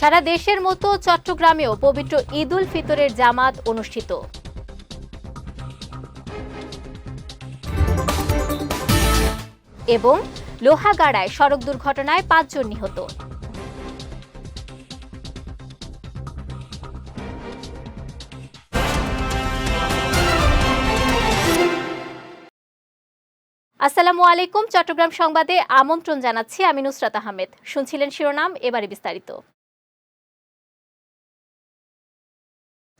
সারা দেশের মতো চট্টগ্রামেও পবিত্র ঈদ উল ফিতরের জামাত অনুষ্ঠিত। এবং লোহাগাড়ায় সড়ক দুর্ঘটনায় পাঁচজন নিহত। আসসালামু আলাইকুম, চট্টগ্রাম সংবাদে আমন্ত্রণ জানাচ্ছি আমি নুসরাত আহমেদ। শুনছিলেন শিরোনাম, এবারে বিস্তারিত।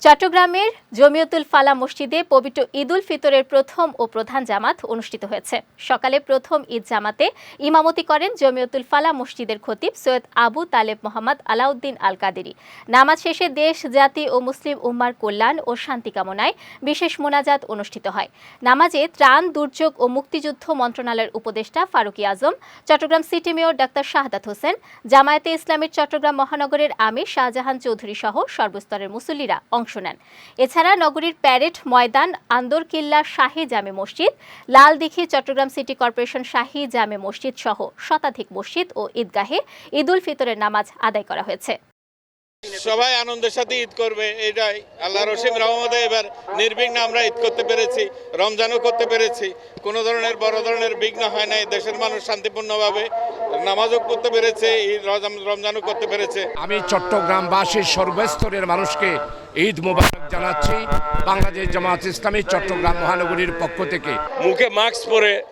চট্টগ্রামের জমিয়তুল ফালা মসজিদে পবিত্র ঈদুল ফিতরের প্রথম ও প্রধান জামাত অনুষ্ঠিত হয়েছে। সকালে প্রথম ঈদ জামাতে ইমামতি করেন জমিয়তুল ফালা মসজিদের খতিব সৈয়দ আবু তালেব মোহাম্মদ আলাউদ্দিন আল কাদেরি নামাজ শেষে দেশ, জাতি ও মুসলিম উম্মার কল্যাণ ও শান্তি কামনায় বিশেষ মোনাজাত অনুষ্ঠিত হয়। নামাজে ত্রাণ, দুর্যোগ ও মুক্তিযুদ্ধ মন্ত্রণালয়ের উপদেষ্টা Faruki Azam, Chattogram city mayor doctor Shahadat Hossain, জামায়াতে ইসলামীর চট্টগ্রাম মহানগরের আমির শাহজাহান চৌধুরী সহ সর্বস্তরের মুসল্লিরা অংশ নেন। এছাড়া নগরীর প্যারেড, ময়দান, আন্দরকিল্লা, শাহী জামে মসজিদ, লালদিঘি, চট্টগ্রাম সিটি কর্পোরেশন, শাহী জামে মসজিদ সহ শতাধিক মসজিদ ও ঈদগাহে ঈদুল ফিতরের নামাজ আদায় করা হয়েছে। সবাই আনন্দের সাথে ঈদ করবে এটাই। আল্লাহ রসিম রহমতে এবার নির্বিঘ্ন আমরা ঈদ করতে পেরেছি রমজানও করতে পেরেছি। কোনো ধরনের বড় ধরনের বিঘ্ন হয় নাই দেশের মানুষ শান্তিপূর্ণভাবে নামাজও করতে পেরেছে ঈদ রমজান- রমজানও করতে পেরেছে। আমি চট্টগ্রামবাসীর সর্বস্তরের মানুষকে ঈদ মোবারক জানাচ্ছি বাংলাদেশ জামাত ইসলামী চট্টগ্রাম মহানগরীর পক্ষ থেকে। মুখে মাস্ক পরে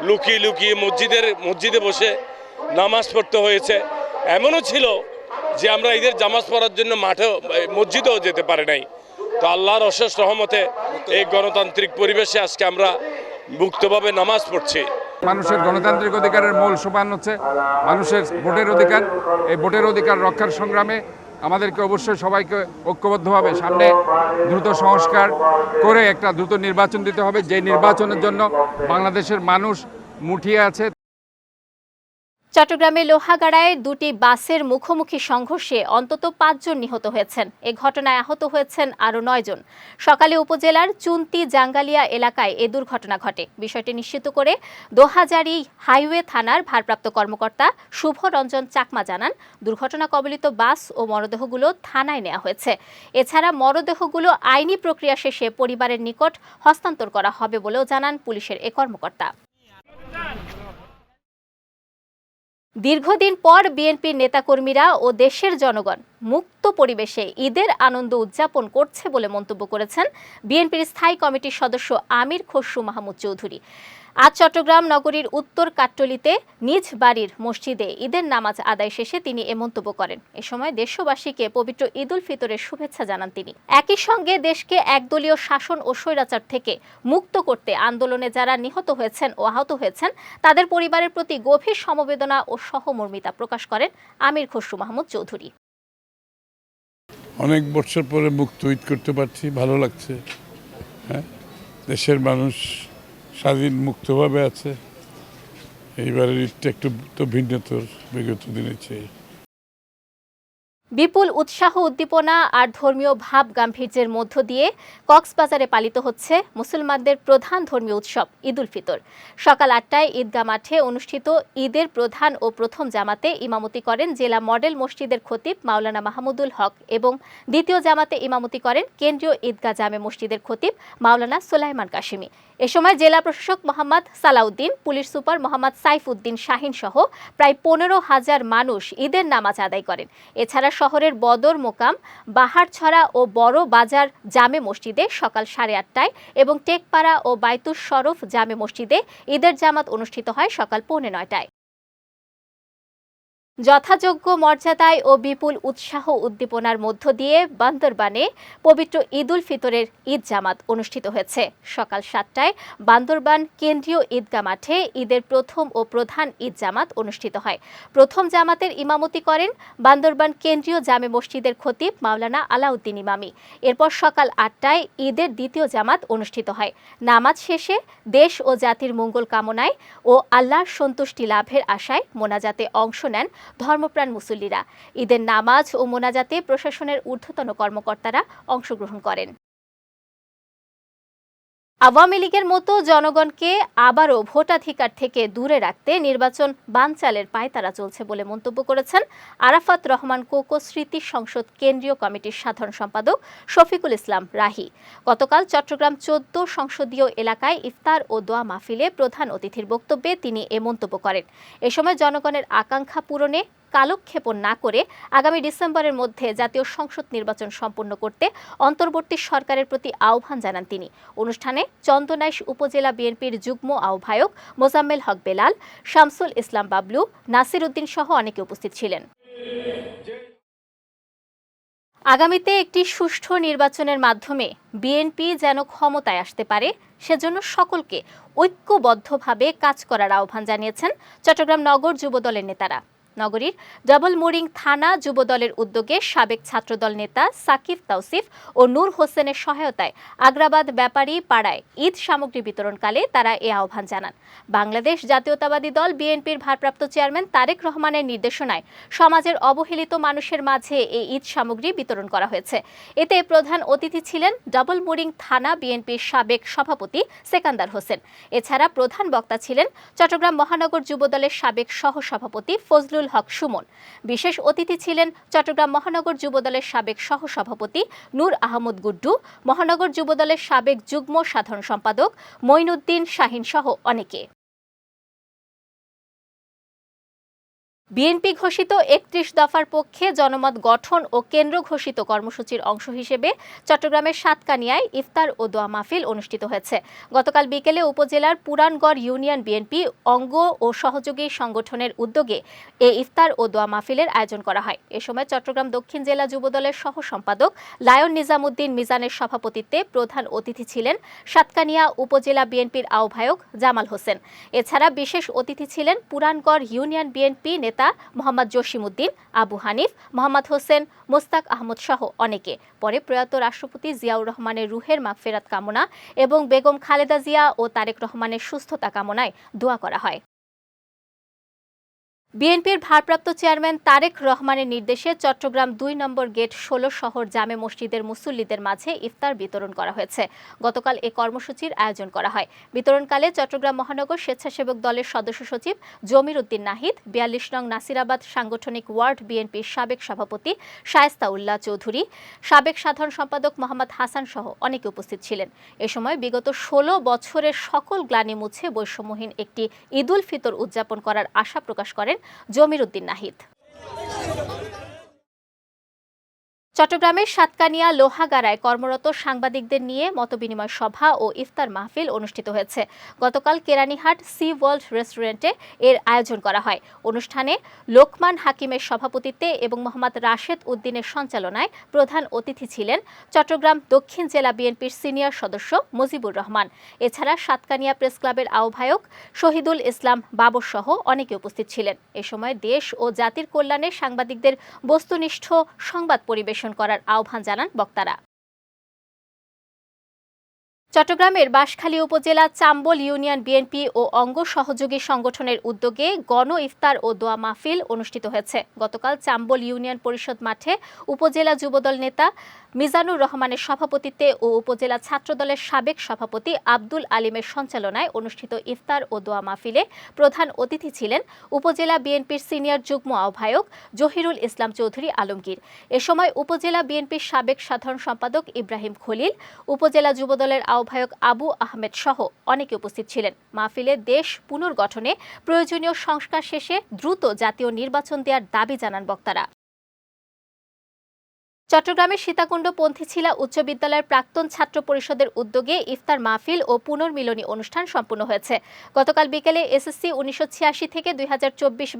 লুকিয়ে লুকিয়ে মসজিদের মসজিদে বসে নামাজ পড়তে হয়েছে। এমনও ছিল যে আমরা ঈদের জামাজ পড়ার জন্য মাঠে মসজিদেও যেতে পারে নাই। তো আল্লাহর অশেষ রহমতে এই গণতান্ত্রিক পরিবেশে আজকে আমরা মুক্তভাবে নামাজ পড়ছি। মানুষের গণতান্ত্রিক অধিকারের মূল সোপান হচ্ছে মানুষের ভোটের অধিকার। এই ভোটের অধিকার রক্ষার সংগ্রামে আমাদেরকে অবশ্যই সবাইকে ঐক্যবদ্ধভাবে সামনে দ্রুত সংস্কার করে একটা দ্রুত নির্বাচন দিতে হবে। যে নির্বাচনের জন্য বাংলাদেশের মানুষ মুঠিয়ে আছে চট্টগ্রামে লোহাগাড়ায় দুটি বাসের মুখোমুখি সংঘর্ষে অন্তত পাঁচজন নিহত হয়েছেন। এ ঘটনায় আহত হয়েছেন আরও নয়জন সকালে উপজেলার চুন্তি জাঙ্গালিয়া এলাকায় এ দুর্ঘটনা ঘটে। বিষয়টি নিশ্চিত করে দোহাজারি হাইওয়ে থানার ভারপ্রাপ্ত কর্মকর্তা শুভ রঞ্জন চাকমা জানান, দুর্ঘটনা কবলিত বাস ও মরদেহগুলো থানায় নেওয়া হয়েছে। এছাড়া মরদেহগুলো আইনি প্রক্রিয়া শেষে পরিবারের নিকট হস্তান্তর করা হবে বলেও জানান পুলিশের এ কর্মকর্তা। দীর্ঘদিন পর বিএনপির নেতাকর্মীরা ও দেশের জনগণ মুক্ত পরিবেশে ঈদের আনন্দ উদযাপন করছে বলে মন্তব্য করেছেন বিএনপির স্থায়ী কমিটির সদস্য আমির খসরু মাহমুদ চৌধুরী। আজ চট্টগ্রাম নগরীর উত্তর কাট্টলিতে নিজ বাড়ির মসজিদে ঈদের নামাজ আদায় শেষে তিনি এ মন্তব্য করেন। এ সময় দেশবাসীকে পবিত্র ঈদুল ফিতরের শুভেচ্ছা জানান তিনি। একই সঙ্গে দেশকে একদলীয় শাসন ও স্বৈরাচার থেকে মুক্ত করতে আন্দোলনে যারা নিহত হয়েছেন ও আহত হয়েছেন, তাদের পরিবারের প্রতি গভীর সমবেদনা ও সহমর্মিতা প্রকাশ করেন আমির খসরু মাহমুদ চৌধুরী। অনেক বছর পরে মুখ টুইট করতে পারছি, ভালো লাগছে। হ্যাঁ? দেশের মানুষ স্বাধীন মুক্তভাবে আছে। এইবারের ঈদটা একটু তো ভিন্নতর, বিগত দিনের চেয়ে। বিপুল উৎসাহ উদ্দীপনা আর ধর্মীয় ভাব গাম্ভীর্যের মধ্য দিয়ে কক্সবাজারে পালিত হচ্ছে মুসলমানদের প্রধান ধর্মীয় উৎসব ঈদুল ফিতর। সকাল আটটায় ঈদগাহ মাঠে অনুষ্ঠিত ঈদের প্রধান ও প্রথম জামাতে ইমামতি করেন জেলা মডেল মসজিদের খতিব মাওলানা মাহমুদুল হক এবং দ্বিতীয় জামাতে ইমামতি করেন কেন্দ্রীয় ঈদগাহ জামে মসজিদের খতিব মাওলানা সোলাইমান কাশিমি। এ সময় জেলা প্রশাসক মোহাম্মদ সালাউদ্দিন, পুলিশ সুপার মোহাম্মদ সাইফুদ্দিন শাহিন সহ প্রায় পনেরো হাজার মানুষ ঈদের নামাজ আদায় করেন। এছাড়া শহরের বদর মোকাম, বাহারছড়া ও বড় বাজার জামে মসজিদে সকাল সাড়ে আটটায় এবং টেকপাড়া ও বাইতুস শরফ জামে মসজিদে ঈদের জামাত অনুষ্ঠিত হয় সকাল পৌনে নয়টায়। যথাযোগ্য মর্যাদায় ও বিপুল উৎসাহ উদ্দীপনার মধ্য দিয়ে বান্দরবানে পবিত্র ঈদুল ফিতরের ঈদ জামাত অনুষ্ঠিত হয়েছে। সকাল সাতটায় বান্দরবান কেন্দ্রীয় ঈদগাহ মাঠে ঈদের প্রথম ও প্রধান ঈদ জামাত অনুষ্ঠিত হয়। প্রথম জামাতের ইমামতি করেন বান্দরবান কেন্দ্রীয় জামে মসজিদের খতিব মাওলানা আলাউদ্দিন ইমামি। এরপর সকাল আটটায় ঈদের দ্বিতীয় জামাত অনুষ্ঠিত হয়। নামাজ শেষে দেশ ও জাতির মঙ্গল কামনায় ও আল্লাহর সন্তুষ্টি লাভের আশায় মোনাজাতে অংশ নেন ধর্মপ্রাণ মুসল্লিরা। ঈদের নামাজ ও মোনাজাতে প্রশাসনের ঊর্ধ্বতন কর্মকর্তারা অংশগ্রহণ করেন। আওয়ামী লীগের মতো জনগণকে আবারও ভোটাধিকার থেকে দূরে রাখতে নির্বাচন বানচালের পায়তারা চলছে বলে মন্তব্য করেছেন আরাফাত রহমান কোকো স্মৃতি সংসদ কেন্দ্রীয় কমিটির সাধারণ সম্পাদক শফিকুল ইসলাম রাহি। গতকাল চট্টগ্রাম চোদ্দ সংসদীয় এলাকায় ইফতার ও দোয়া মাহফিলে প্রধান অতিথির বক্তব্যে তিনি এ মন্তব্য করেন। এ সময় জনগণের আকাঙ্ক্ষা পূরণে কালক্ষেপণ না করে আগামী ডিসেম্বরের মধ্যে জাতীয় সংসদ নির্বাচন সম্পন্ন করতে অন্তর্বর্তী সরকারের প্রতি আহ্বান জানান তিনি। অনুষ্ঠানে চন্দনাইশ উপজেলা বিএনপির যুগ্ম আহ্বায়ক মোজাম্মেল হক বেলাল, শামসুল ইসলাম বাবলু, নাসির উদ্দিন সহ অনেকে উপস্থিত ছিলেন। আগামীতে একটি সুষ্ঠু নির্বাচনের মাধ্যমে বিএনপি যেন ক্ষমতায় আসতে পারে, সেজন্য সকলকে ঐক্যবদ্ধভাবে কাজ করার আহ্বান জানিয়েছেন চট্টগ্রাম নগর যুবদলের নেতারা। নগরীর ডাবল মোরিং থানা যুবদলের উদ্যোগে সাবেক ছাত্রদল নেতা সাকিব তাওসিফ ও নূর হোসেনের সহায়তায় আগ্রাবাদ ব্যাপারী পাড়ায় ঈদ সামগ্রী বিতরণকালে তারা এ আহ্বান জানান। বাংলাদেশ জাতীয়তাবাদী দল বিএনপির ভারপ্রাপ্ত চেয়ারম্যান তারেক রহমানের নির্দেশনায় সমাজের অবহেলিত মানুষের মাঝে এই ঈদ সামগ্রী বিতরণ করা হয়েছে। এতে প্রধান অতিথি ছিলেন ডাবল মোরিং থানা বিএনপির সাবেক সভাপতি সেকান্দার হোসেন। এছাড়া প্রধান বক্তা ছিলেন চট্টগ্রাম মহানগর যুবদলের সাবেক সহসভাপতি ফজলুল হক সুমন। বিশেষ অতিথি ছিলেন চট্টগ্রাম মহানগর যুবদলের সাবেক সহসভাপতি নূর আহমদ গুড্ডু, মহানগর যুবদলের সাবেক যুগ্ম সাধারণ সম্পাদক মঈনুদ্দিন শাহিন সহ অনেকে। বিএনপি ঘোষিত একত্রিশ দফার পক্ষে জনমত গঠন ও কেন্দ্র ঘোষিত কর্মসূচির অংশ হিসেবে চট্টগ্রামের সাতকানিয়ায় ইফতার ও দোয়া মাহফিল অনুষ্ঠিত হয়েছে। গতকাল বিকেলে উপজেলার পুরানগড় ইউনিয়ন বিএনপি অঙ্গ ও সহযোগী সংগঠনের উদ্যোগে এ ইফতার ও দোয়া মাহফিলের আয়োজন করা হয়। এ সময় চট্টগ্রাম দক্ষিণ জেলা যুবদলের সহ সম্পাদক লায়ন নিজামুদ্দিন মিজানের সভাপতিত্বে প্রধান অতিথি ছিলেন সাতকানিয়া উপজেলা বিএনপির আহ্বায়ক জামাল হোসেন। এছাড়া বিশেষ অতিথি ছিলেন পুরানগড় ইউনিয়ন বিএনপি নেতা মোহাম্মদ জসিমউদ্দিন, আবু হানিফ, মোহাম্মদ হোসেন, মোস্তাক আহমদ সহ অনেকে। পরে প্রয়াত রাষ্ট্রপতি জিয়াউর রহমানের রুহের মাগফেরাত কামনা এবং বেগম খালেদা জিয়া ও তারেক রহমানের সুস্থতা কামনায় দোয়া করা হয়। বিএনপির ভারপ্রাপ্ত চেয়ারম্যান তারেক রহমানের নির্দেশে চট্টগ্রাম দুই নম্বর গেট ষোলো শহর জামে মসজিদের মুসল্লিদের মাঝে ইফতার বিতরণ করা হয়েছে। গতকাল এ কর্মসূচির আয়োজন করা হয়। বিতরণকালে চট্টগ্রাম মহানগর স্বেচ্ছাসেবক দলের সদস্য সচিব জমির উদ্দিন নাহিদ, বিয়াল্লিশ নং নাসিরাবাদ সাংগঠনিক ওয়ার্ড বিএনপির সাবেক সভাপতি শায়েস্তা উল্লাহ চৌধুরী, সাবেক সাধারণ সম্পাদক মোহাম্মদ হাসান সহ অনেকে উপস্থিত ছিলেন। এ সময় বিগত ষোলো বছরের সকল গ্লানি মুছে বৈষম্যহীন একটি ঈদুল ফিতর উদযাপন করার আশা প্রকাশ করেন জমির উদ্দিন নাহিদ। চট্টগ্রামের সাতকানিয়া লোহাগাড়ায় কর্মরত সাংবাদিকদের নিয়ে মতবিনিময় সভা ও ইফতার মাহফিল অনুষ্ঠিত হয়েছে। গতকাল কেরানীহাট সি ওয়ার্ল্ড রেস্টুরেন্টে এর আয়োজন করা হয়। অনুষ্ঠানে লোকমান হাকিমের সভাপতিত্বে এবং মোহাম্মদ রাশেদ উদ্দিনের সঞ্চালনায় প্রধান অতিথি ছিলেন চট্টগ্রাম দক্ষিণ জেলা বিএনপির সিনিয়র সদস্য মুজিবুর রহমান। এছাড়া সাতকানিয়া প্রেস ক্লাবের আহ্বায়ক শহীদুল ইসলাম বাবর সহ অনেকে উপস্থিত ছিলেন। এ সময় দেশ ও জাতির কল্যাণে সাংবাদিকদের বস্তুনিষ্ঠ সংবাদ পরিবেশন করার আহ্বান জানান বক্তারা। চট্টগ্রামের বাঁশখালী উপজেলা চাম্বল ইউনিয়ন বিএনপি ও অঙ্গ সহযোগী সংগঠনের উদ্যোগে গণ ইফতার ও দোয়া মাহফিল অনুষ্ঠিত হয়েছে। গতকাল চাম্বল ইউনিয়ন পরিষদ মাঠে উপজেলা যুবদল নেতা মিজানুর রহমানের সভাপতিত্বে ও উপজেলা ছাত্রদলের সাবেক সভাপতি আব্দুল আলিমের সঞ্চালনায় অনুষ্ঠিত ইফতার ও দোয়া মাহফিলে প্রধান অতিথি ছিলেন উপজেলা বিএনপির সিনিয়র যুগ্ম আহ্বায়ক জহিরুল ইসলাম চৌধুরী আলমগীর। এ সময় উপজেলা বিএনপির সাবেক সাধারণ সম্পাদক ইব্রাহিম খলিল, উপজেলা যুবদলের আহ্বায়ক আবু আহমেদ সহ অনেকে উপস্থিত ছিলেন। মাহফিলে দেশ পুনর্গঠনে প্রয়োজনীয় সংস্কার শেষে দ্রুত জাতীয় নির্বাচন দেওয়ার দাবি জানান বক্তারা। চট্টগ্রামের সীতাকুণ্ড পন্থীছিলা উচ্চ বিদ্যালয়ের প্রাক্তন ছাত্র পরিষদের উদ্যোগে ইফতার মাহফিল ও পুনর্মিলনী অনুষ্ঠান সম্পন্ন হয়েছে। গতকাল বিকেলে এসএসসি উনিশশো ছিয়াশি থেকে দুই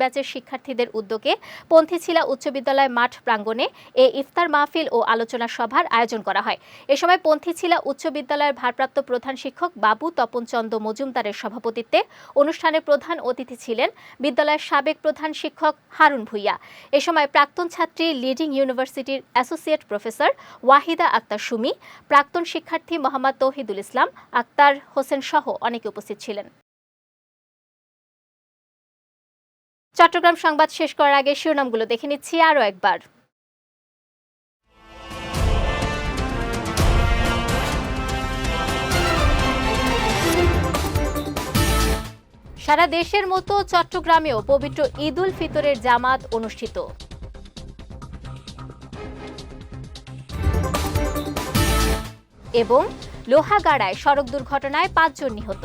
ব্যাচের শিক্ষার্থীদের উদ্যোগে পন্থীছিলা উচ্চ বিদ্যালয় মাঠ প্রাঙ্গণে এ ইফতার মাহফিল ও আলোচনা সভার আয়োজন করা হয়। এ সময় পন্থীছিলা উচ্চ বিদ্যালয়ের ভারপ্রাপ্ত প্রধান শিক্ষক বাবু তপন চন্দ মজুমদারের সভাপতিত্বে অনুষ্ঠানে প্রধান অতিথি ছিলেন বিদ্যালয়ের সাবেক প্রধান শিক্ষক হারুন ভুইয়া। এ সময় প্রাক্তন ছাত্রী লিডিং ইউনিভার্সিটির অ্যাসোসিয়েট প্রফেসর ওয়াহিদা আক্তার সুমি, প্রাক্তন শিক্ষার্থী মোহাম্মদ তৌহিদুল ইসলাম, আক্তার হোসেন সহ অনেকে উপস্থিত ছিলেন। চট্টগ্রাম সংবাদ শেষ করার আগে শিরোনামগুলো দেখে নিচ্ছি আরও একবার। সারা দেশের মতো চট্টগ্রামেও পবিত্র ঈদুল ফিতরের জামাত অনুষ্ঠিত। এবং লোহাগাড়ায় সড়ক দুর্ঘটনায় পাঁচজন নিহত।